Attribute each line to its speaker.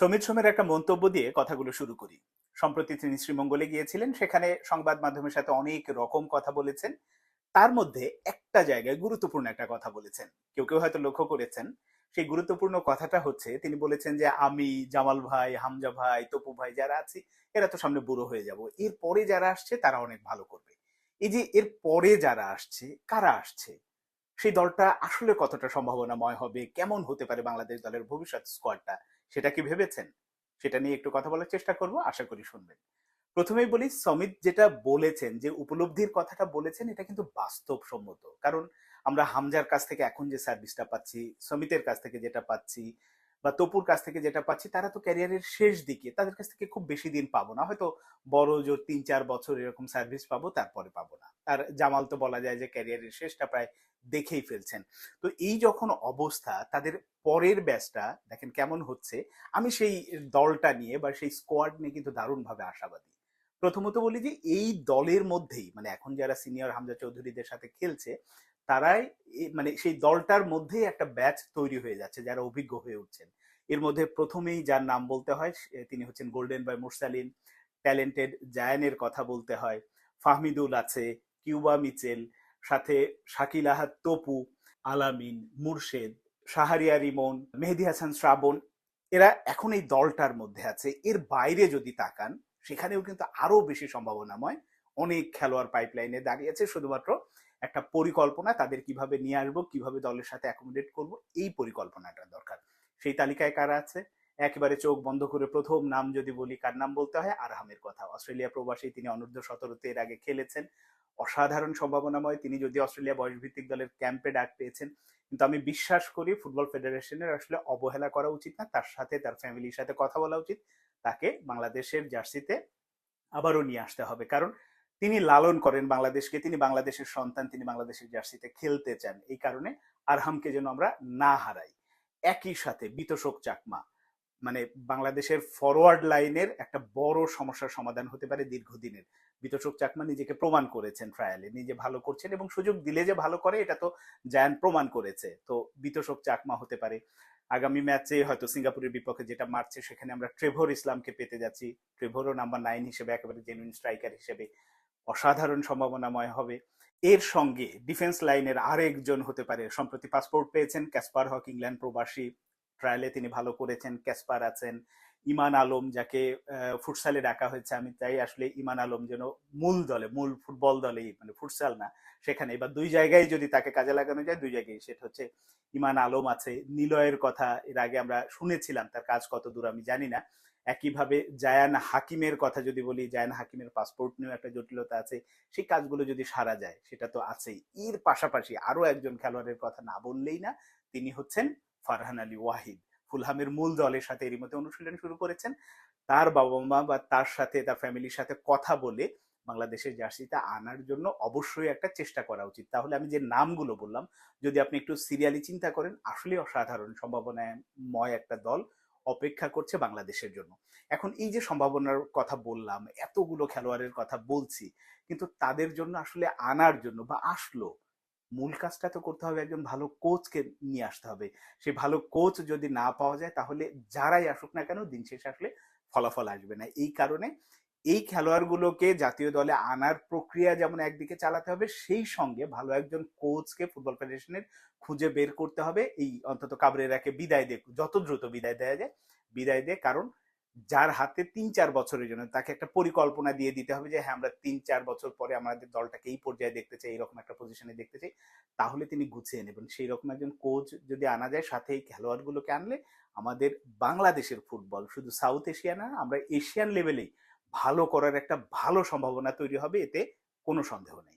Speaker 1: সমিত সোমের একটা মন্তব্য দিয়ে কথাগুলো শুরু করি। সম্প্রতি তিনি শ্রীমঙ্গলে গিয়েছিলেন, সেখানে সংবাদ মাধ্যমের সাথে অনেক রকম কথা বলেছেন। তার মধ্যে একটা জায়গায় গুরুত্বপূর্ণ একটা কথা বলেছেন। কেউ কেউ হয়তো লক্ষ্য করেছেন, সেই গুরুত্বপূর্ণ কথাটা হচ্ছে, তিনি বলেছেন যে, আমি, জামাল ভাই, হামজা ভাই, তপু ভাই যারা আছি, এরা তো সামনে বুড়ো হয়ে যাব। এর পরে যারা আসছে, তারা অনেক ভালো করবে। এই যে এর পরে যারা আসছে, কারা আসছে? সেই দলটা আসলে কতটা সম্ভাবনাময় হবে? কেমন হতে পারে বাংলাদেশ দলের ভবিষ্যৎ স্কোয়াডটা সেটা কি ভেবেছেন? সেটা নিয়ে একটু কথা বলার চেষ্টা করব, আশা করি শুনবেন। প্রথমেই বলি, সমিত যেটা বলেছেন, যে উপলব্ধির কথাটা বলেছেন, এটা কিন্তু বাস্তবসম্মত। কারণ আমরা হামজার কাছ থেকে এখন যে সার্ভিসটা পাচ্ছি, সমিতের কাছ থেকে যেটা পাচ্ছি, বা তপুর কাছ থেকে যেটা পাচ্ছি, তারা তো ক্যারিয়ারের শেষ দিকে, তাদের কাছ থেকে খুব বেশি দিন পাবো না। হয়তো বড় জোর তিন চার বছর এরকম সার্ভিস পাবো, তারপরে পাবো না। আর জামাল তো বলা যায় যে ক্যারিয়ারের শেষটা প্রায় দেখেই ফেলছেন। তো এই যখন অবস্থা, তাদের পরের ব্যাচটা দেখেন কেমন হচ্ছে, আমি সেই দলটা নিয়ে বা সেই স্কোয়াড নিয়ে কিন্তু দারুণভাবে আশাবাদী। প্রথমত বলি যে এই দলের মধ্যেই মানে এখন যারা সিনিয়র হামজা চৌধুরীদের সাথে খেলছে, তারাই মানে সেই দলটার মধ্যেই একটা ব্যাচ তৈরি হয়ে যাচ্ছে, যারা অভিজ্ঞ হয়ে উঠছেন। এর মধ্যে প্রথমেই যার নাম বলতে হয় তিনি হচ্ছেন গোল্ডেন বাই মুরসালিন ট্যালেন্টেড জায়ানের কথা বলতে হয়, ফাহমিদুল আছে কিউবা মিচেল, সাথে শাকিল আহাদ তপু, আলামিন, মুর্শেদ, শাহারিয়া রিমন, মেহেদি হাসান শ্রাবণ, এরা এখন এই দলটার মধ্যে আছে। এর বাইরে যদি তাকান, সেখানেও কিন্তু আরও বেশি সম্ভাবনাময় অনেক খেলোয়াড় পাইপলাইনে দাঁড়িয়েছে শুধুমাত্র একটা পরিকল্পনা, তাদের কীভাবে নিয়ে আসব, কীভাবে দলের সাথে অ্যাকোমোডেট করব, এই পরিকল্পনাটা দরকার। সেই তালিকায় কারা আছে? একেবারে চোখ বন্ধ করে প্রথম নাম যদি বলি, কার নাম বলতে হয়? আরহামের কথা। অস্ট্রেলিয়া প্রবাসী, তিনি অনূর্ধ্ব সতেরোতে এর আগে খেলেছেন। অসাধারণ সম্ভাবনাময়। তিনি যদি অস্ট্রেলিয়া বয়স ভিত্তিক দলের ক্যাম্পে ডাক পেয়েছেন, কিন্তু আমি বিশ্বাস করি ফুটবল ফেডারেশনের আসলে অবহেলা করা উচিত না। তার সাথে তার ফ্যামিলির সাথে কথা বলা উচিত। তাকে বাংলাদেশের জার্সিতে আবারও নিয়ে আসতে হবে। কারণ তিনি লালন করেন বাংলাদেশকে, তিনি বাংলাদেশের সন্তান, তিনি বাংলাদেশের জার্সিতে খেলতে চান। এই কারণে আরহামকে যেন আমরা না হারাই। একই সাথে বিতোষক চাকমা মানে বাংলাদেশের ফরওয়ার্ড লাইনের একটা বড় সমস্যার সমাধান হতে পারে দীর্ঘদিনের। বিতোষক চাকমা নিজেকে প্রমাণ করেছেন ট্রায়ালে নিজে ভালো করছেন এবং সুযোগ দিলে যে ভালো করে, এটা তো জায়ান প্রমাণ করেছে। তো বিতোষক চাকমা হতে পারে। আগামী ম্যাচে হয়তো সিঙ্গাপুরের বিপক্ষে যেটা মারছে, সেখানে আমরা ট্রেভর ইসলামকে পেতে যাচ্ছি। ট্রেভরও নাম্বার নাইন হিসেবে, একেবারে জেনুইন স্ট্রাইকার হিসেবে অসাধারণ সম্ভাবনাময় হবে। এর সঙ্গে ডিফেন্স লাইনের আরেকজন হতে পারে। সম্প্রতি পাসপোর্ট পেয়েছেন ক্যাসপার হক ইংল্যান্ড প্রবাসী। ট্রায়ালে তিনি ভালো করেছেন, ক্যাসপার আছেন। ইমান আলম, যাকে ফুটসালে ডাকা হয়েছে, আমি তাই আসলে ইমান আলম যেন মূল দলে, মূল ফুটবল দলেই মানে ফুটসাল না, সেখানে। এবার দুই জায়গায় যদি তাকে কাজে লাগানো যায়, দুই জায়গায়। সেটা হচ্ছে ইমান আলম আছে, নিলয়ের কথা এর আগে আমরা শুনেছিলাম, তার কাজ কত দূর আমি জানি না। একইভাবে জায়ান হাকিমের কথা যদি বলি, জায়ান হাকিমের পাসপোর্ট নিয়েও একটা জটিলতা আছে, সেই কাজগুলো যদি সারা যায়, সেটা তো আছেই। এর পাশাপাশি আরও একজন খেলোয়াড়ের কথা না বললেই না, তিনি হচ্ছেন ফারহান আলী ওয়াহিদ। ফুলহামের মূল দলের সাথে এরই মধ্যে অনুশীলন শুরু করেছেন। তার বাবা মা বা তার সাথে, তার ফ্যামিলির সাথে কথা বলে বাংলাদেশের জার্সিতে আনার জন্য অবশ্যই একটা চেষ্টা করা উচিত। তাহলে আমি যে নামগুলো বললাম, যদি আপনি একটু সিরিয়ালি চিন্তা করেন, আসলে অসাধারণ, সম্ভাবনাময় একটা দল অপেক্ষা করছে বাংলাদেশের জন্য। এখন এই যে সম্ভাবনার কথা বললাম, এতগুলো খেলোয়াড়ের কথা বলছি, কিন্তু তাদের জন্য আসলে আনার জন্য বা আসলো মূল কাজটা তো করতে হবে, একজন ভালো কোচকে নিয়ে আসতে হবে। সেই ভালো কোচ যদি না পাওয়া যায়, তাহলে যারাই আসুক না কেন, দিন শেষে আসলে ফলাফল আসবে না। এই কারণে এই খেলোয়াড়গুলোকে জাতীয় দলে আনার প্রক্রিয়া যেমন একদিকে চালাতে হবে, সেই সঙ্গে ভালো একজন কোচকে ফুটবল ফেডারেশনের খুঁজে বের করতে হবে। এই অন্তত কাবরেরাকে বিদায় দিয়ে, যত দ্রুত বিদায় দেওয়া যায়, বিদায় দিয়ে। কারণ যার হাতে তিন চার বছরের জন্য তাকে একটা পরিকল্পনা দিয়ে দিতে হবে যে হ্যাঁ আমরা তিন চার বছর পরে আমাদের দলটাকে এই পর্যায়ে দেখতে চাই এইরকম একটা পজিশনে দেখতে চাই, তাহলে তিনি গুছিয়ে নেবেন। সেই রকম একজন কোচ যদি আনা যায়, সাথে এই খেলোয়াড়গুলোকে আনলে আমাদের বাংলাদেশের ফুটবল শুধু সাউথ এশিয়া না, আমরা এশিয়ান লেভেলেই ভালো করার একটা ভালো সম্ভাবনা তৈরি হবে, এতে কোনো সন্দেহ নেই।